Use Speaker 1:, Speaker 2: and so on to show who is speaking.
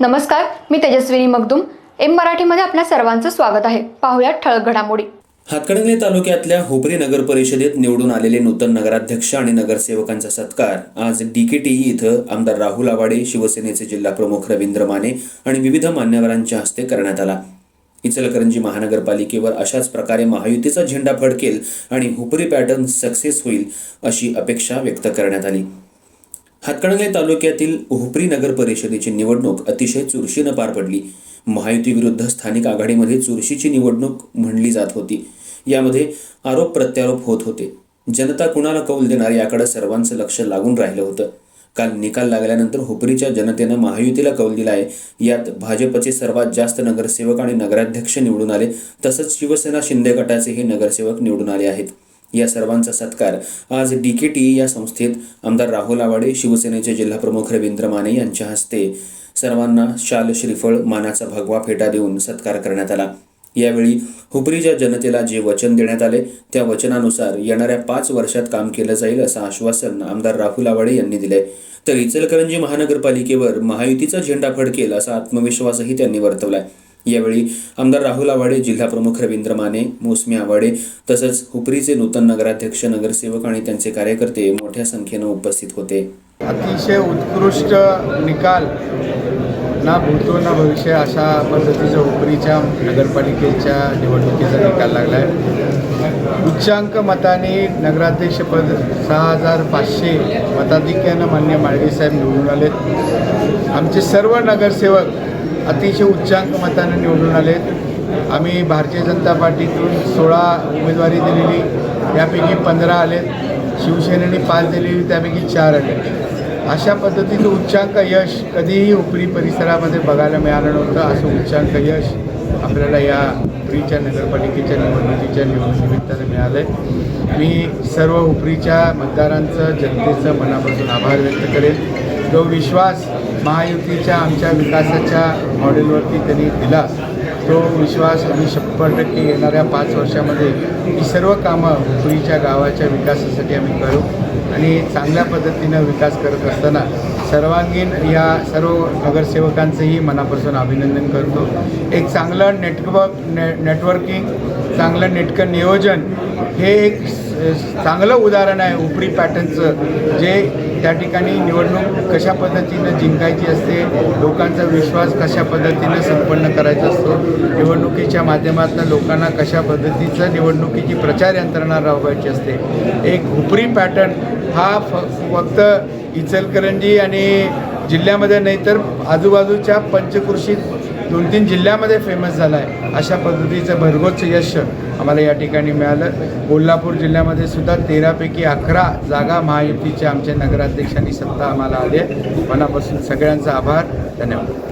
Speaker 1: नमस्कार मी तेजस्विनी मगदुम. एम मराठीमध्ये आपल्या सर्वांचं स्वागत आहे. पाहुयात ठळक घडामोडी.
Speaker 2: हातकणंगले तालुक्यातल्या हुपरी नगर परिषदेत निवडून आलेले नूतन नगराध्यक्ष आणि नगरसेवकांचा सत्कार आज डीकेटीई इथं आमदार राहुल आवाडे शिवसेनेचे जिल्हा प्रमुख रवींद्र माने आणि विविध मान्यवरांच्या हस्ते करण्यात आला. इचलकरंजी महानगरपालिकेवर अशाच प्रकारे महायुतीचा झेंडा फडकेल आणि हुपरी पॅटर्न सक्सेस होईल अशी अपेक्षा व्यक्त करण्यात आली. हातकणंगले तालुक्यातील हुपरी नगर परिषदेची निवडणूक अतिशय चुरशीनं पार पडली. महायुतीविरुद्ध स्थानिक आघाडीमध्ये चुरशीची निवडणूक म्हणली जात होती. यामध्ये आरोप प्रत्यारोप होत होते. जनता कुणाला कौल देणार याकडे सर्वांचं लक्ष लागून राहिलं होतं. काल निकाल लागल्यानंतर हुपरीच्या जनतेनं महायुतीला कौल दिला आहे यात भाजपचे सर्वात जास्त नगरसेवक आणि नगराध्यक्ष निवडून आले. तसंच शिवसेना शिंदे गटाचेही नगरसेवक निवडून आले आहेत. या सर्वांचा सत्कार. आज डीकेटी या संस्थेत आमदार राहुल आवाडे शिवसेनेचे जिल्हाप्रमुख रवींद्र माने यांच्या हस्ते सर्वांना शाल श्रीफळ मानाचा भगवा फेटा देऊन सत्कार करण्यात आला. यावेळी हुपरीच्या जनतेला जे वचन देण्यात आले त्या वचनानुसार येणाऱ्या पाच वर्षात काम केलं जाईल असं आश्वासन आमदार राहुल आवाडे यांनी दिले तर इचलकरंजी महानगरपालिकेवर महायुतीचा झेंडा फडकेल असा आत्मविश्वासही त्यांनी वर्तवलाय. यावेळी आमदार राहुल आवाडे जिल्हाप्रमुख रवींद्र माने मोसमी आवाडे तसंच हुपरीचे नूतन नगराध्यक्ष नगरसेवक आणि त्यांचे कार्यकर्ते मोठ्या संख्येनं उपस्थित होते.
Speaker 3: अतिशय उत्कृष्ट निकाल ना भूतो ना भविष्य अशा पद्धतीच्या उपरीच्या नगरपालिकेच्या निवडणुकीचा निकाल लागला आहे उच्चांक मताने नगराध्यक्षपद सहा हजार पाचशे मताधिक्यानं मान्य माळगेसाहेब निवडून आलेत. आमचे सर्व नगरसेवक अतिशय उच्चांक मताने निवडून आलेत आम्ही भारतीय जनता पार्टीतून सोळा उमेदवारी दिलेली यापैकी पंधरा आलेत. शिवसेनेने पाच दिलेली त्यापैकी चार आले अशा पद्धतीचं उच्चांक यश कधीही उपरी परिसरामध्ये बघायला मिळालं नव्हतं. असं उच्चांक यश आपल्याला या उपरीच्या नगरपालिकेच्या निवडणुकीच्या निवडणुकीनिमित्तानं मिळालं आहे मी सर्व उपरीच्या मतदारांचं जनतेचं मनापासून आभार व्यक्त करेन. जो विश्वास महायुतीच्या आमच्या विकासाच्या मॉडेलवरती त्यांनी दिला तो विश्वास आम्ही शंभर टक्के येणाऱ्या पाच वर्षामध्ये ही सर्व कामं पुरीच्या गावाच्या विकासासाठी आम्ही करू आणि चांगल्या पद्धतीनं विकास करत असताना सर्वांगीण या सर्व नगरसेवकांचंही मनापासून अभिनंदन करतो. एक चांगलं नेटवर्क ने नेटवर्किंग चांगलं नेटकं नियोजन हे एक चांगलं उदाहरण आहे उपरी पॅटर्नचं जे त्या ठिकाणी निवडणूक कशा पद्धतीनं जिंकायची असते लोकांचा विश्वास कशा पद्धतीनं संपन्न करायचा असतो निवडणुकीच्या माध्यमातून लोकांना कशा पद्धतीचं निवडणुकीची प्रचार यंत्रणा राबवायची असते. एक उपरी पॅटर्न हा फ फक्त इचलकरंजी आणि जिल्ह्यामध्ये नाही तर आजूबाजूच्या पंचकृषी दोन तीन जिल्ह्यामध्ये फेमस झाला आहे अशा पद्धतीचं भरघोस यश आम्हाला या ठिकाणी मिळालं. कोल्हापूर जिल्ह्यामध्ये सुद्धा तेरापैकी अकरा जागा महायुतीच्या आमच्या नगराध्यक्षांनी सत्ता आम्हाला आली आहे. मनापासून सगळ्यांचा आभार. धन्यवाद.